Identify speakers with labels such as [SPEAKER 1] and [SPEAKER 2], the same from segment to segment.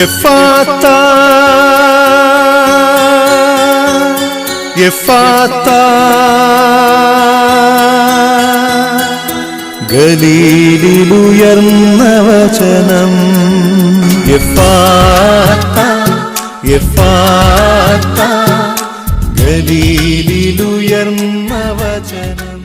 [SPEAKER 1] എഫാത്ത ഗലീലിലുയർന്ന വചനം. ഗലീലിലുയർന്ന വചനം.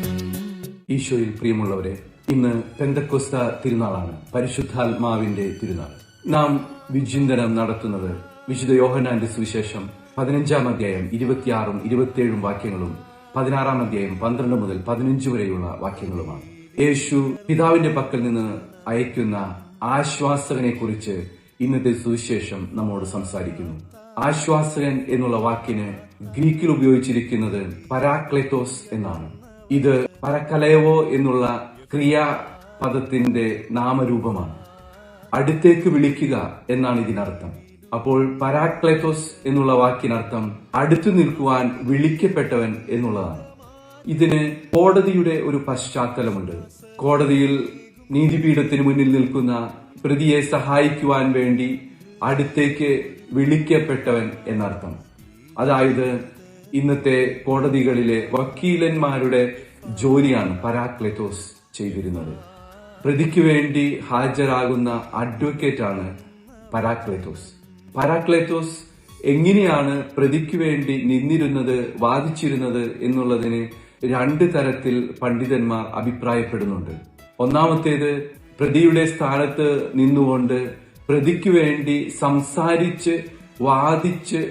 [SPEAKER 2] ഈശോയിൽ പ്രിയമുള്ളവരെ ഇന്ന് പെന്തക്കോസ്ത തിരുനാളാണ്. പരിശുദ്ധാത്മാവിന്റെ തിരുനാൾ. നാം വിചിന്തനം നടത്തുന്നത് വിശുദ്ധ യോഹനാന്റെ സുവിശേഷം പതിനഞ്ചാം അധ്യായം ഇരുപത്തിയാറും ഇരുപത്തിയേഴും വാക്യങ്ങളും പതിനാറാം അധ്യായം പന്ത്രണ്ട് മുതൽ പതിനഞ്ച് വരെയുള്ള വാക്യങ്ങളുമാണ്. യേശു പിതാവിന്റെ പക്കൽ നിന്ന് അയക്കുന്ന ആശ്വാസകനെ കുറിച്ച് ഇന്നത്തെ സുവിശേഷം നമ്മോട് സംസാരിക്കുന്നു. ആശ്വാസകൻ എന്നുള്ള വാക്കിന് ഗ്രീക്കിൽ ഉപയോഗിച്ചിരിക്കുന്നത് പരാക്ലെറ്റോസ് എന്നാണ്. ഇത് പരക്കലയവോ എന്നുള്ള ക്രിയാപദത്തിന്റെ നാമരൂപമാണ്. അടുത്തേക്ക് വിളിക്കുക എന്നാണ് ഇതിനർത്ഥം. അപ്പോൾ പരാക്ലേറ്റോസ് എന്നുള്ള വാക്കിനർത്ഥം അടുത്തു നിൽക്കുവാൻ വിളിക്കപ്പെട്ടവൻ എന്നുള്ളതാണ്. ഇതിന് കോടതിയുടെ ഒരു പശ്ചാത്തലമുണ്ട്. കോടതിയിൽ നീതിപീഠത്തിന് മുന്നിൽ നിൽക്കുന്ന പ്രതിയെ സഹായിക്കുവാൻ വേണ്ടി അടുത്തേക്ക് വിളിക്കപ്പെട്ടവൻ എന്നർത്ഥം. അതായത് ഇന്നത്തെ കോടതികളിലെ വക്കീലന്മാരുടെ ജോലിയാണ് പരാക്ലെത്തോസ് ചെയ്തിരുന്നത്. പ്രതിക്ക് വേണ്ടി ഹാജരാകുന്ന അഡ്വക്കേറ്റ് ആണ് പരാക്ലേറ്റോസ് പരാക്ലെത്തോസ് എങ്ങനെയാണ് പ്രതിക്ക് വേണ്ടി നിന്നിരുന്നത് വാദിച്ചിരുന്നത് എന്നുള്ളതിന് രണ്ട് തരത്തിൽ പണ്ഡിതന്മാർ അഭിപ്രായപ്പെടുന്നുണ്ട്. ഒന്നാമത്തേത് പ്രതിയുടെ സ്ഥാനത്ത് നിന്നുകൊണ്ട് പ്രതിക്ക് വേണ്ടി സംസാരിച്ച് വാദിച്ച്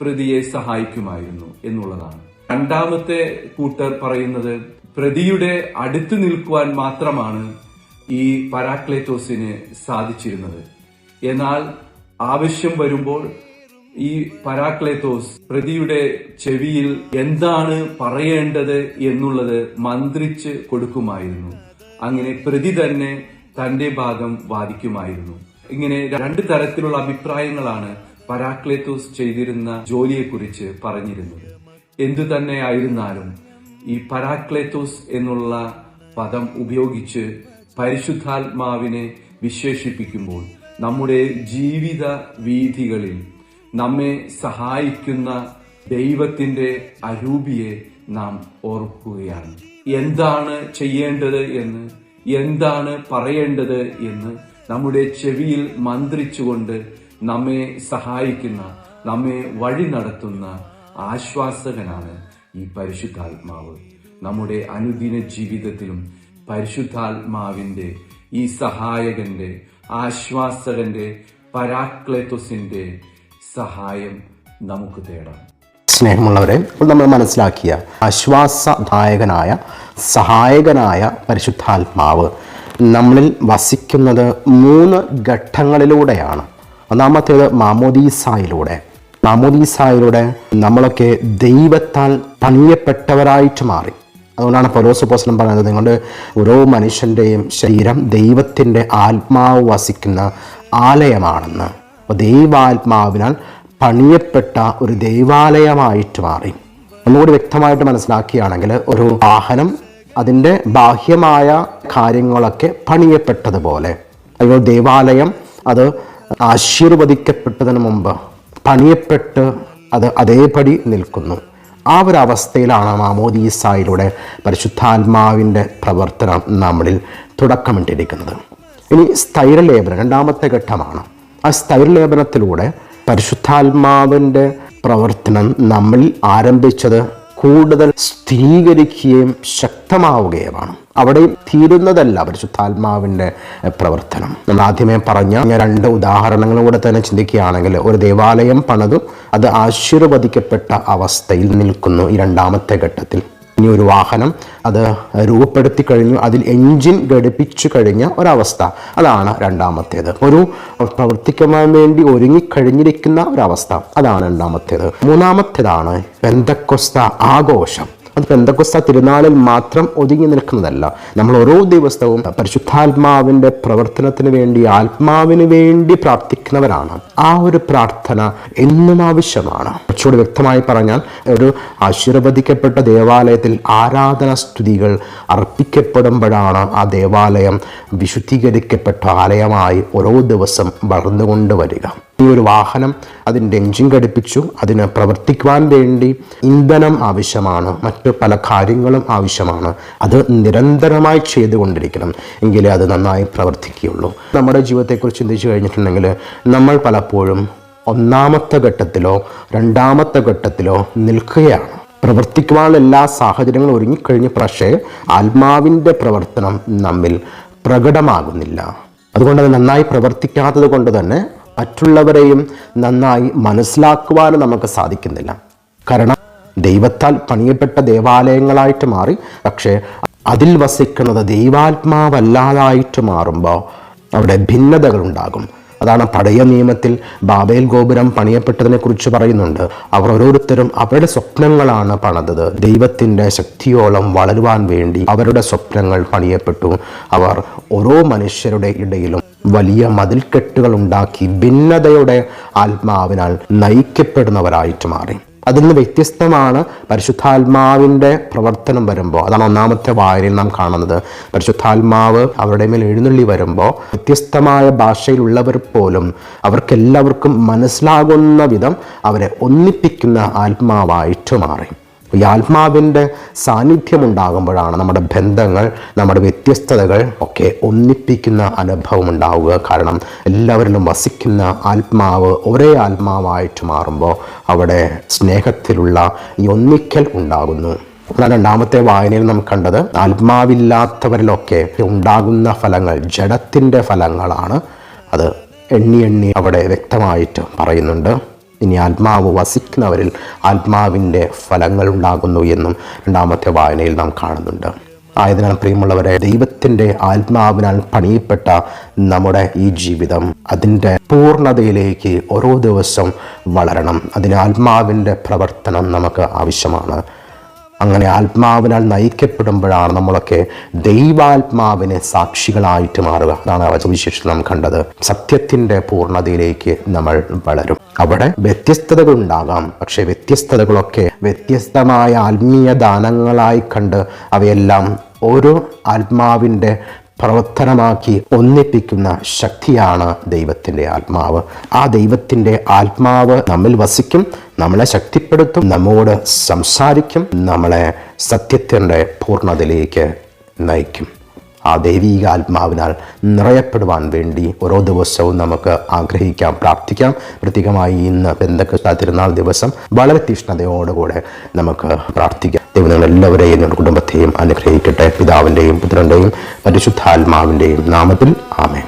[SPEAKER 2] പ്രതിയെ സഹായിക്കുമായിരുന്നു എന്നുള്ളതാണ്. രണ്ടാമത്തെ കൂട്ടർ പറയുന്നത് പ്രതിയുടെ അടുത്ത് നിൽക്കുവാൻ മാത്രമാണ് ഈ പരാക്ലേറ്റോസിന് സാധിച്ചിരുന്നത്. എന്നാൽ ആവശ്യം വരുമ്പോൾ ഈ പരാക്ലേത്തോസ് പ്രതിയുടെ ചെവിയിൽ എന്താണ് പറയേണ്ടത് എന്നുള്ളത് മന്ത്രിച്ച് കൊടുക്കുമായിരുന്നു. അങ്ങനെ പ്രതി തന്നെ തന്റെ ഭാഗം വാദിക്കുമായിരുന്നു. ഇങ്ങനെ രണ്ട് തരത്തിലുള്ള അഭിപ്രായങ്ങളാണ് പരാക്ലേത്തോസ് ചെയ്തിരുന്ന ജോലിയെക്കുറിച്ച് പറഞ്ഞിരുന്നത്. എന്തു തന്നെ ആയിരുന്നാലും ഈ പരാക്ലേത്തോസ് എന്നുള്ള പദം ഉപയോഗിച്ച് പരിശുദ്ധാത്മാവിനെ വിശേഷിപ്പിക്കുമ്പോൾ നമ്മുടെ ജീവിത വീഥികളിൽ നമ്മെ സഹായിക്കുന്ന ദൈവത്തിന്റെ അരൂപിയെ നാം ഓർക്കുകയാണ്. എന്താണ് ചെയ്യേണ്ടത് എന്ന് എന്താണ് പറയേണ്ടത് എന്ന് നമ്മുടെ ചെവിയിൽ മന്ത്രിച്ചുകൊണ്ട് നമ്മെ സഹായിക്കുന്ന നമ്മെ വഴി നടത്തുന്ന ആശ്വാസകനാണ് ഈ പരിശുദ്ധാത്മാവ്. നമ്മുടെ അനുദിന ജീവിതത്തിലും പരിശുദ്ധാത്മാവിന്റെ ഈ സഹായകന്റെ ആശ്വാസകന്റെ പരാക്ലേത്തോസിന്റെ സഹായം നമുക്ക് തേടാം.
[SPEAKER 3] സ്നേഹമുള്ളവരെ നമ്മൾ മനസ്സിലാക്കിയ ആശ്വാസദായകനായ സഹായകനായ പരിശുദ്ധാത്മാവ് നമ്മളിൽ വസിക്കുന്നത് മൂന്ന് ഘട്ടങ്ങളിലൂടെയാണ്. ഒന്നാമത്തേത് മാമോദീസായിലൂടെ. മാമോദീസായിലൂടെ നമ്മളൊക്കെ ദൈവത്താൽ പണിയപ്പെട്ടവരായിട്ട് മാറി. അതുകൊണ്ടാണ് പൗലോസുപോസനം പറയുന്നത് നിങ്ങളുടെ ഓരോ മനുഷ്യന്റെയും ശരീരം ദൈവത്തിന്റെ ആത്മാവ് വസിക്കുന്ന ആലയമാണെന്ന്. അപ്പോൾ ദൈവാത്മാവിനാൽ പണിയപ്പെട്ട ഒരു ദൈവാലയമായിട്ട് മാറി. ഒന്നുകൂടി വ്യക്തമായിട്ട് മനസ്സിലാക്കുകയാണെങ്കിൽ ഒരു വാഹനം അതിന്റെ ബാഹ്യമായ കാര്യങ്ങളൊക്കെ പണിയപ്പെട്ടതുപോലെ അയ്യോ ദേവാലയം അത് ആശീർവദിക്കപ്പെട്ടതിന് മുമ്പ് പണിയപ്പെട്ട് അത് അതേപടി നിൽക്കുന്നു. ആ ഒരു അവസ്ഥയിലാണ് മാമോദീസായിലൂടെ പരിശുദ്ധാത്മാവിന്റെ പ്രവർത്തനം നമ്മളിൽ തുടക്കമിട്ടിരിക്കുന്നത്. ഇനി സ്ഥൈര്യലേപനം രണ്ടാമത്തെ ഘട്ടമാണ്. ആ സ്ഥൈര്യലേപനത്തിലൂടെ പരിശുദ്ധാത്മാവിന്റെ പ്രവർത്തനം നമ്മളിൽ ആരംഭിച്ചത് കൂടുതൽ സ്ഥിരീകരിക്കുകയും ശക്തമാവുകയുമാണ്. അവിടെ തീരുന്നതല്ല പരിശുദ്ധാത്മാവിന്റെ പ്രവർത്തനം. നമ്മൾ ആദ്യമേ പറഞ്ഞ ഞാൻ രണ്ട് ഉദാഹരണങ്ങളിലൂടെ തന്നെ ചിന്തിക്കുകയാണെങ്കിൽ ഒരു ദേവാലയം പണതും അത് ആശീർവദിക്കപ്പെട്ട അവസ്ഥയിൽ നിൽക്കുന്നു ഈ രണ്ടാമത്തെ ഘട്ടത്തിൽ. ഇനി ഒരു വാഹനം അത് രൂപപ്പെടുത്തി കഴിഞ്ഞു അതിൽ എൻജിൻ ഘടിപ്പിച്ചു കഴിഞ്ഞ ഒരവസ്ഥ. അതാണ് രണ്ടാമത്തേത്. ഒരു പ്രവർത്തിക്കുവാൻ വേണ്ടി ഒരുങ്ങിക്കഴിഞ്ഞിരിക്കുന്ന ഒരവസ്ഥ. അതാണ് രണ്ടാമത്തേത്. മൂന്നാമത്തേതാണ് ബന്ധക്കൊസ്ത ആഘോഷം. അത് പെന്തക്കുസ്ത തിരുനാളിൽ മാത്രം ഒതുങ്ങി നിൽക്കുന്നതല്ല. നമ്മൾ ഓരോ ദിവസവും പരിശുദ്ധാത്മാവിന്റെ പ്രവർത്തനത്തിന് വേണ്ടി ആത്മാവിന് വേണ്ടി പ്രാർത്ഥിക്കുന്നവരാണ്. ആ ഒരു പ്രാർത്ഥന എന്നും ആവശ്യമാണ്. കുറച്ചുകൂടി വ്യക്തമായി പറഞ്ഞാൽ ഒരു ആശീർവദിക്കപ്പെട്ട ദേവാലയത്തിൽ ആരാധന സ്തുതികൾ അർപ്പിക്കപ്പെടുമ്പോഴാണ് ആ ദേവാലയം വിശുദ്ധീകരിക്കപ്പെട്ട ആലയമായി ഓരോ ദിവസം വളർന്നുകൊണ്ട് വരിക. ഈ ഒരു വാഹനം അതിന്റെ എഞ്ചിൻ ഘടിപ്പിച്ചു അതിന് പ്രവർത്തിക്കുവാൻ വേണ്ടി ഇന്ധനം ആവശ്യമാണ് മറ്റു പല കാര്യങ്ങളും ആവശ്യമാണ്. അത് നിരന്തരമായി ചെയ്തുകൊണ്ടിരിക്കണം എങ്കിലേ അത് നന്നായി പ്രവർത്തിക്കുകയുള്ളൂ. നമ്മുടെ ജീവിതത്തെക്കുറിച്ച് ചിന്തിച്ചു കഴിഞ്ഞിട്ടുണ്ടെങ്കിൽ നമ്മൾ പലപ്പോഴും ഒന്നാമത്തെ ഘട്ടത്തിലോ രണ്ടാമത്തെ ഘട്ടത്തിലോ നിൽക്കുകയാണ്. പ്രവർത്തിക്കുവാനുള്ള എല്ലാ സാഹചര്യങ്ങളും ഒരുങ്ങിക്കഴിഞ്ഞ് പക്ഷേ ആത്മാവിന്റെ പ്രവർത്തനം നമ്മിൽ പ്രകടമാകുന്നില്ല. അതുകൊണ്ട് അത് നന്നായി പ്രവർത്തിക്കാത്തത് കൊണ്ട് തന്നെ മറ്റുള്ളവരെയും നന്നായി മനസ്സിലാക്കുവാനും നമുക്ക് സാധിക്കുന്നില്ല. കാരണം ദൈവത്താൽ പണിയപ്പെട്ട ദേവാലയങ്ങളായിട്ട് മാറി പക്ഷേ അതിൽ വസിക്കുന്നത് ദൈവാത്മാവല്ലാതായിട്ട് മാറുമ്പോൾ അവിടെ ഭിന്നതകളുണ്ടാകും. അതാണ് പഴയ നിയമത്തിൽ ബാബേൽ ഗോപുരം പണിയപ്പെട്ടതിനെ കുറിച്ച് പറയുന്നുണ്ട്. അവർ ഓരോരുത്തരും അവരുടെ സ്വപ്നങ്ങളാണ് പണിതത്. ദൈവത്തിന്റെ ശക്തിയോളം വളരുവാൻ വേണ്ടി അവരുടെ സ്വപ്നങ്ങൾ പണിയപ്പെട്ടു. അവർ ഓരോ മനുഷ്യരുടെ ഇടയിലും വലിയ മതിൽക്കെട്ടുകൾ ഉണ്ടാക്കി ഭിന്നതയുടെ ആത്മാവിനാൽ നയിക്കപ്പെടുന്നവരായിട്ട് മാറി. അതിൽ നിന്ന് വ്യത്യസ്തമാണ് പരിശുദ്ധാത്മാവിന്റെ പ്രവർത്തനം വരുമ്പോൾ. അതാണ് ഒന്നാമത്തെ വായനയിൽ നാം കാണുന്നത്. പരിശുദ്ധാത്മാവ് അവരുടെ മേൽ എഴുന്നള്ളി വരുമ്പോൾ വ്യത്യസ്തമായ ഭാഷയിലുള്ളവർ പോലും അവർക്കെല്ലാവർക്കും മനസ്സിലാകുന്ന വിധം അവരെ ഒന്നിപ്പിക്കുന്ന ആത്മാവായിട്ട് മാറി. ഈ ആത്മാവിന്റെ സാന്നിധ്യമുണ്ടാകുമ്പോഴാണ് നമ്മുടെ ബന്ധങ്ങൾ നമ്മുടെ വ്യത്യസ്തതകൾ ഒക്കെ ഒന്നിപ്പിക്കുന്ന അനുഭവം ഉണ്ടാവുക. കാരണം എല്ലാവരിലും വസിക്കുന്ന ആത്മാവ് ഒരേ ആത്മാവായിട്ട് മാറുമ്പോൾ അവിടെ സ്നേഹത്തിലുള്ള ഈ ഒന്നിക്കൽ ഉണ്ടാകുന്നു. എന്നാൽ രണ്ടാമത്തെ വായനയിൽ നാം കണ്ടത് ആത്മാവില്ലാത്തവരിലൊക്കെ ഉണ്ടാകുന്ന ഫലങ്ങൾ ജഡത്തിന്റെ ഫലങ്ങളാണ്. അത് എണ്ണി എണ്ണി അവിടെ വ്യക്തമായിട്ട് പറയുന്നുണ്ട്. ഇനി ആത്മാവ് വസിക്കുന്നവരിൽ ആത്മാവിന്റെ ഫലങ്ങൾ ഉണ്ടാകുന്നു എന്നും രണ്ടാമത്തെ വായനയിൽ നാം കാണുന്നുണ്ട്. ആയതിനാൽ പ്രിയമുള്ളവരെ ദൈവത്തിന്റെ ആത്മാവിനാൽ പണിയപ്പെട്ട നമ്മുടെ ഈ ജീവിതം അതിന്റെ പൂർണതയിലേക്ക് ഓരോ ദിവസം വളരണം. അതിന് ആത്മാവിന്റെ പ്രവർത്തനം നമുക്ക് ആവശ്യമാണ്. അങ്ങനെ ആത്മാവിനാൽ നയിക്കപ്പെടുമ്പോഴാണ് നമ്മളൊക്കെ ദൈവാത്മാവിനെ സാക്ഷികളായിട്ട് മാറുക. അതാണ് വചവിശേഷം നാം കണ്ടത്. സത്യത്തിന്റെ പൂർണതയിലേക്ക് നമ്മൾ വളരും. അവിടെ വ്യത്യസ്തതകൾ ഉണ്ടാകാം പക്ഷേ വ്യത്യസ്തതകളൊക്കെ വ്യത്യസ്തമായ ആത്മീയ ദാനങ്ങളായി കണ്ട് അവയെല്ലാം ഓരോ ആത്മാവിന്റെ പ്രവർത്തനമാക്കി ഒന്നിപ്പിക്കുന്ന ശക്തിയാണ് ദൈവത്തിന്റെ ആത്മാവ്. ആ ദൈവത്തിന്റെ ആത്മാവ് നമ്മിൽ വസിക്കും. നമ്മളെ ശക്തിപ്പെടുത്തും നമ്മോട് സംസാരിക്കും നമ്മളെ സത്യത്തിന്റെ പൂർണതയിലേക്ക് നയിക്കും. ആ ദൈവീക ആത്മാവിനാൽ നിറയപ്പെടുവാൻ വേണ്ടി ഓരോ ദിവസവും നമുക്ക് ആഗ്രഹിക്കാം പ്രാർത്ഥിക്കാം. പ്രത്യേകമായി ഇന്ന് ബന്ധക്ക തിരുനാൾ ദിവസം വളരെ തീഷ്ണതയോടുകൂടെ നമുക്ക് പ്രാർത്ഥിക്കാം. ദൈവം നിങ്ങളെല്ലാവരെയും നിങ്ങളുടെ കുടുംബത്തെയും അനുഗ്രഹിക്കട്ടെ. പിതാവിന്റെയും പുത്രന്റെയും പരിശുദ്ധാത്മാവിന്റെയും നാമത്തിൽ ആമേൻ.